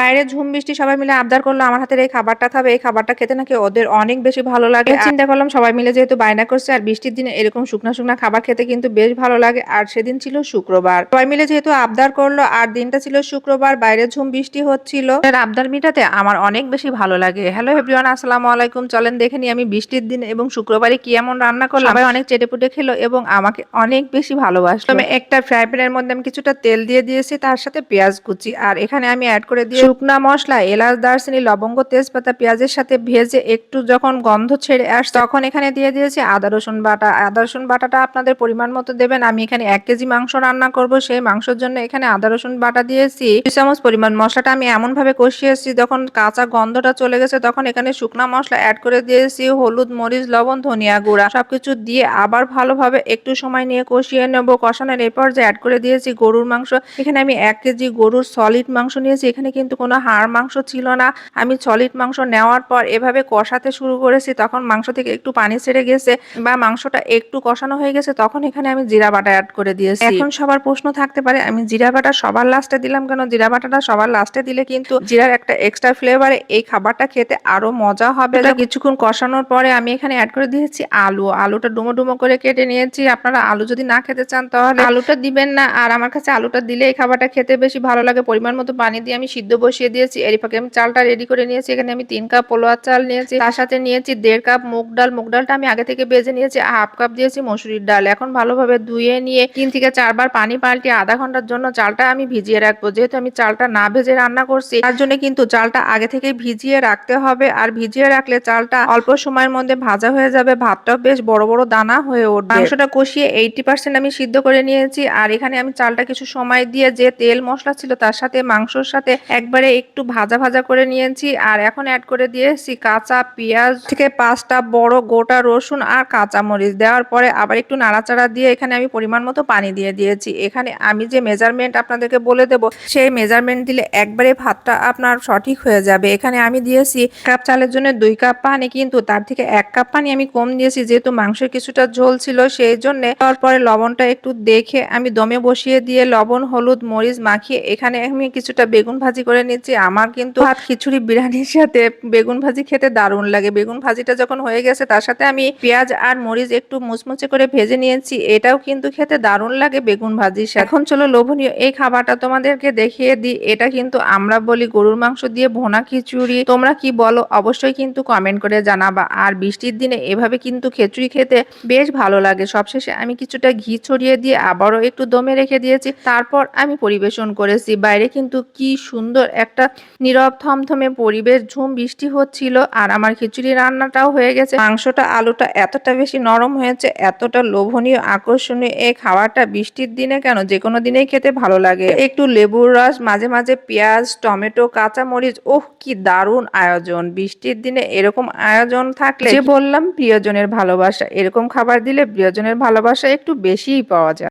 বাইরে ঝুম বৃষ্টি সবাই মিলে আবদার করল আমার হাতের এই খাবারটা খাবে এই খাবারটা খেতে নাকি ওদের অনেক বেশি ভালো লাগে। চিন্তা করলাম সবাই মিলে যেহেতু বায়না করছে আর বৃষ্টির দিনে এরকম শুকনা শুকনা খাবার খেতে কিন্তু বেশ ভালো লাগে আর সেদিন ছিল শুক্রবার। সবাই মিলে যেহেতু আবদার করল আর দিনটা ছিল শুক্রবার বাইরে ঝুম বৃষ্টি হচ্ছিল। আবদার মিটাতে আমার অনেক বেশি ভালো লাগে। হ্যালো এভরিওয়ান আসসালামু আলাইকুম। চলেন দেখে নিই আমি বৃষ্টির দিন এবং শুক্রবারে কি এমন রান্না করলাম। সবাই অনেক চেটেপুটে খেলো এবং আমাকে অনেক বেশি ভালোবাসলো। আমি একটা ফ্রাই প্যানের মধ্যে আমি কিছুটা তেল দিয়ে দিয়েছি তার সাথে পেঁয়াজ কুচি আর এখানে আমি অ্যাড করে দিয়ে শুকনা মশলা, এলাচ, দারচিনি, লবঙ্গ, তেজপাতা, পেঁয়াজের সাথে ভেজে একটু যখন গন্ধ ছেড়ে আস তখন এখানে দিয়ে দিয়েছি আদা, রসুন বাটা। আদা, রসুন বাটাটা আপনাদের পরিমাণ মতো দেবেন। আমি এখানে এক কেজি মাংস রান্না করব। সেই মাংসের জন্য এখানে আদা, রসুন বাটা দিয়েছি। দুই চামচ পরিমাণ মশলাটা আমি এমন ভাবে কষিয়েছি যখন কাঁচা গন্ধটা চলে গেছে, তখন এখানে শুকনা মশলা অ্যাড করে দিয়েছি। হলুদ, মরিচ, লবণ, ধনিয়া গুঁড়া সবকিছু দিয়ে আবার ভালোভাবে একটু সময় নিয়ে কষিয়ে নেব। কষানোর এরপর যে অ্যাড করে দিয়েছি গরুর মাংস। এখানে আমি এক কেজি গরুর সলিড মাংস নিয়েছি। এখানে কিন্তু কোনো হাড় মাংস ছিল না। আমি সলিড মাংস নেওয়ার পর এভাবে কষাতে শুরু করেছি তখন মাংস থেকে একটু পানি ছেড়ে গেছে বা মাংসটা একটু কষানো হয়ে গেছে তখন এখানে আমি জিরা বাটা অ্যাড করে দিয়েছি। এখন সবার প্রশ্ন থাকতে পারে আমি জিরা বাটা সবার লাস্টে দিলাম কেন? জিরা বাটাটা সবার লাস্টে দিলে কিন্তু জিরার একটা এক্সট্রা ফ্লেভারে এই খাবারটা খেতে আরও মজা হবে। কিছুক্ষণ কষানোর পরে আমি এখানে অ্যাড করে দিয়েছি আলু। আলুটা ডুমো ডুমো করে কেটে নিয়েছি। আপনারা আলু যদি না খেতে চান তাহলে আলুটা দিবেন না আর আমার কাছে আলুটা দিলে এই খাবারটা খেতে বেশি ভালো লাগে। পরিমাণ মতো পানি দিয়ে আমি সিদ্ধ বসিয়ে দিয়েছি এর ফাঁকে আমি চালটা রেডি করে নিয়েছি, এখানে আমি তিন কাপ পোলোয়ার চাল নিয়েছি, তার সাথে নিয়েছি দেড় কাপ মুগ ডাল, মুগ ডালটা আমি আগে থেকে বেজে নিয়েছি হাফ কাপ দিয়েছি মসুরির ডাল, এখন ভালোভাবে ধুয়ে নিয়ে তিন থেকে চারবার পানি পাল্টে আধা ঘণ্টার জন্য চালটা আমি ভিজিয়ে রাখব, যেহেতু আমি চালটা না ভেজে রান্না করছি, তার জন্য কিন্তু চালটা আগে থেকে ভিজিয়ে রাখতে হবে, আর ভিজিয়ে রাখলে চালটা অল্প সময়ের মধ্যে ভাজা হয়ে যাবে, ভাতটাও বেশ বড় বড় দানা হয়ে উঠবে। মাংসটা কষিয়ে এইটি পার্সেন্ট আমি সিদ্ধ করে নিয়েছি, আর এখানে আমি চালটা কিছু সময় দিয়ে যে তেল মশলা ছিল তার সাথে মাংসর সাথে একবারে একটু ভাজা ভাজা করে নিয়েছি আর এখন অ্যাড করে দিয়েছি কাঁচা পেঁয়াজ, থেকে পাঁচটা বড় গোটা রসুন আর কাঁচা মরিচ দেওয়ার পরে আবার একটু নাড়াচাড়া দিয়ে এখানে আমি পরিমাণ মতো পানি দিয়ে দিয়েছি। এখানে আমি যে মেজারমেন্ট আপনাদেরকে বলে দেব, সেই মেজারমেন্ট দিলে একবারে ভাতটা আপনার সঠিক হয়ে যাবে। এখানে আমি দিয়েছি কাপ চালের জন্য দুই কাপ পানি, কিন্তু তার থেকে এক কাপ পানি আমি কম দিয়েছি, যেহেতু মাংসের কিছুটা ঝোল ছিল সেই জন্য। তারপরে লবণটা একটু দেখে আমি দমে বসিয়ে দিয়ে লবণ, হলুদ, মরিচ মাখিয়ে এখানে আমি কিছুটা বেগুন ভাজি করে নিচ্ছি, আমার কিন্তু ভাত, খিচুড়ি, বিরিয়ানির সাথে বেগুন ভাজি খেতে দারুণ লাগে। বেগুন ভাজিটা যখন হয়ে গেছে, তার সাথে আমি পেঁয়াজ আর মরিচ একটু মুচমুচে করে ভেজে নিয়েছি। এটাও কিন্তু খেতে দারুণ লাগে বেগুন ভাজির সাথে। এখন চলো লোভনীয়, এই খাবারটা তোমাদেরকে দেখিয়ে দিই। এটা কিন্তু আমরা বলি গরুর মাংস দিয়ে ভোনা খিচুড়ি। তোমরা কি বলো? অবশ্যই কিন্তু কমেন্ট করে জানাবা। আর বৃষ্টির দিনে এভাবে কিন্তু খিচুড়ি খেতে বেশ ভালো লাগে। সবশেষে আমি কিছুটা ঘি ছড়িয়ে দিয়ে আবারও একটু দমে রেখে দিয়েছি। তারপর আমি পরিবেশন করেছি। বাইরে কিন্তু কি সুন্দর একটা নীরব থমথমে পরিবেশ, ঝুম, বৃষ্টি হচ্ছিল আর আমার খিচুড়ি রান্নাটাও হয়ে গেছে। মাংসটা, আলুটা এতটা বেশি নরম হয়েছে, এতটা লোভনীয়, আকর্ষণীয় এই খাবারটা বৃষ্টির দিনে কেন? যে কোনো দিনেই খেতে ভালো লাগে। একটু লেবুর রস, মাঝে মাঝে পেঁয়াজ, টমেটো কাঁচা মরিচ ওহ, কি দারুণ আয়োজন। বৃষ্টির দিনে এরকম আয়োজন থাকলে যে বললাম, প্রিয়জনের ভালোবাসা। এরকম খাবার দিলে প্রিয়জনের ভালোবাসা একটু বেশিই পাওয়া যায়।